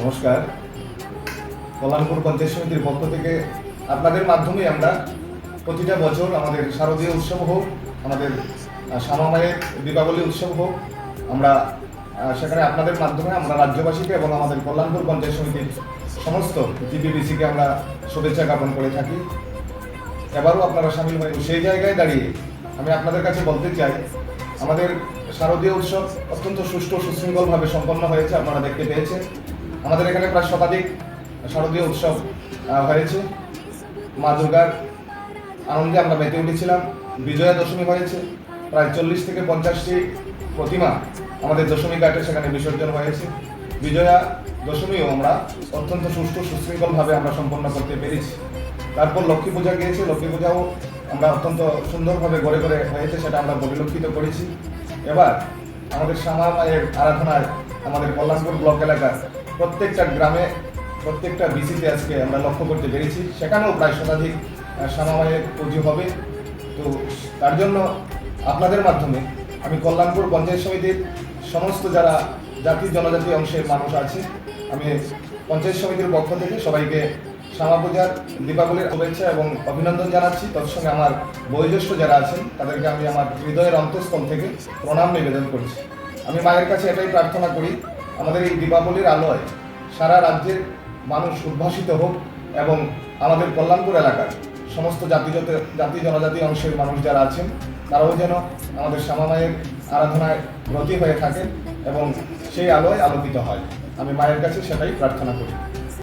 নমস্কার। কল্যাণপুর পঞ্চায়েত সমিতির পক্ষ থেকে আপনাদের মাধ্যমে আমরা প্রতিটা বছর আমাদের শারদীয় উৎসব হোক আমাদের আহ, শ্যামা মায়ের দীপাবলি উৎসব হোক আমরা সেখানে আপনাদের মাধ্যমে আমরা রাজ্যবাসীকে এবং আমাদের কল্যাণপুর পঞ্চায়েত সমিতির সমস্ত জিপিবিসিকে আমরা শুভেচ্ছা জ্ঞাপন করে থাকি। এবারও আপনারা সামিল হয়ে সেই জায়গায় দাঁড়িয়ে আমি আপনাদের কাছে বলতে চাই আমাদের শারদীয় উৎসব অত্যন্ত সুষ্ঠু সুশৃঙ্খলভাবে সম্পন্ন হয়েছে আপনারা দেখতে পেয়েছেন। আমাদের এখানে প্রায় শতাধিক শারদীয় উৎসব হয়েছে। মা দুর্গার আনন্দে আমরা মেতে উঠেছিলাম। বিজয়া দশমী হয়েছে। প্রায় চল্লিশ থেকে পঞ্চাশটি প্রতিমা আমাদের দশমী ঘাটে সেখানে বিসর্জন হয়েছে। বিজয়া দশমীও আমরা অত্যন্ত সুষ্ঠু, সুশৃঙ্খলভাবে আমরা সম্পন্ন করতে পেরেছি। তারপর লক্ষ্মী পূজা গিয়েছে। লক্ষ্মী পূজাও আমরা অত্যন্ত সুন্দরভাবে গড়ে গড়ে হয়েছে সেটা আমরা পরিলক্ষিত করেছি। এবার আমাদের শ্যামা মায়ের আরাধনায় আমাদের কল্যাণপুর ব্লক এলাকার প্রত্যেকটা গ্রামে, প্রত্যেকটা বিসিতে আজকে আমরা লক্ষ্য করতে পেরেছি। সেখানেও প্রায় শতাধিক মায়ের পুজো হবে। তো তার জন্য আপনাদের মাধ্যমে আমি কল্যাণপুর পঞ্চায়েত সমিতির সমস্ত যারা জাতি, জনজাতি অংশের মানুষ আছে, আমি পঞ্চায়েত সমিতির পক্ষ থেকে সবাইকে শ্যামা পূজার, দীপাবলির শুভেচ্ছা এবং অভিনন্দন জানাচ্ছি। তৎসঙ্গে আমার বয়োজ্যেষ্ঠ যারা আছেন, তাদেরকে আমি আমার হৃদয়ের অন্তঃস্থল থেকে প্রণাম নিবেদন করছি। আমি মায়ের কাছে এটাই প্রার্থনা করি আমাদের এই দীপাবলির আলোয় সারা রাজ্যের মানুষ উদ্ভাসিত হোক এবং আমাদের কল্যাণপুর এলাকার সমস্ত জাতিগত জাতি, জনজাতি অংশের মানুষ যারা আছেন, তারাও যেন আমাদের শ্যামামায়ের আরাধনায় ব্রতী হয়ে থাকেন এবং সেই আলোয় আলোকিত হয়। আমি মায়ের কাছে সেটাই প্রার্থনা করি।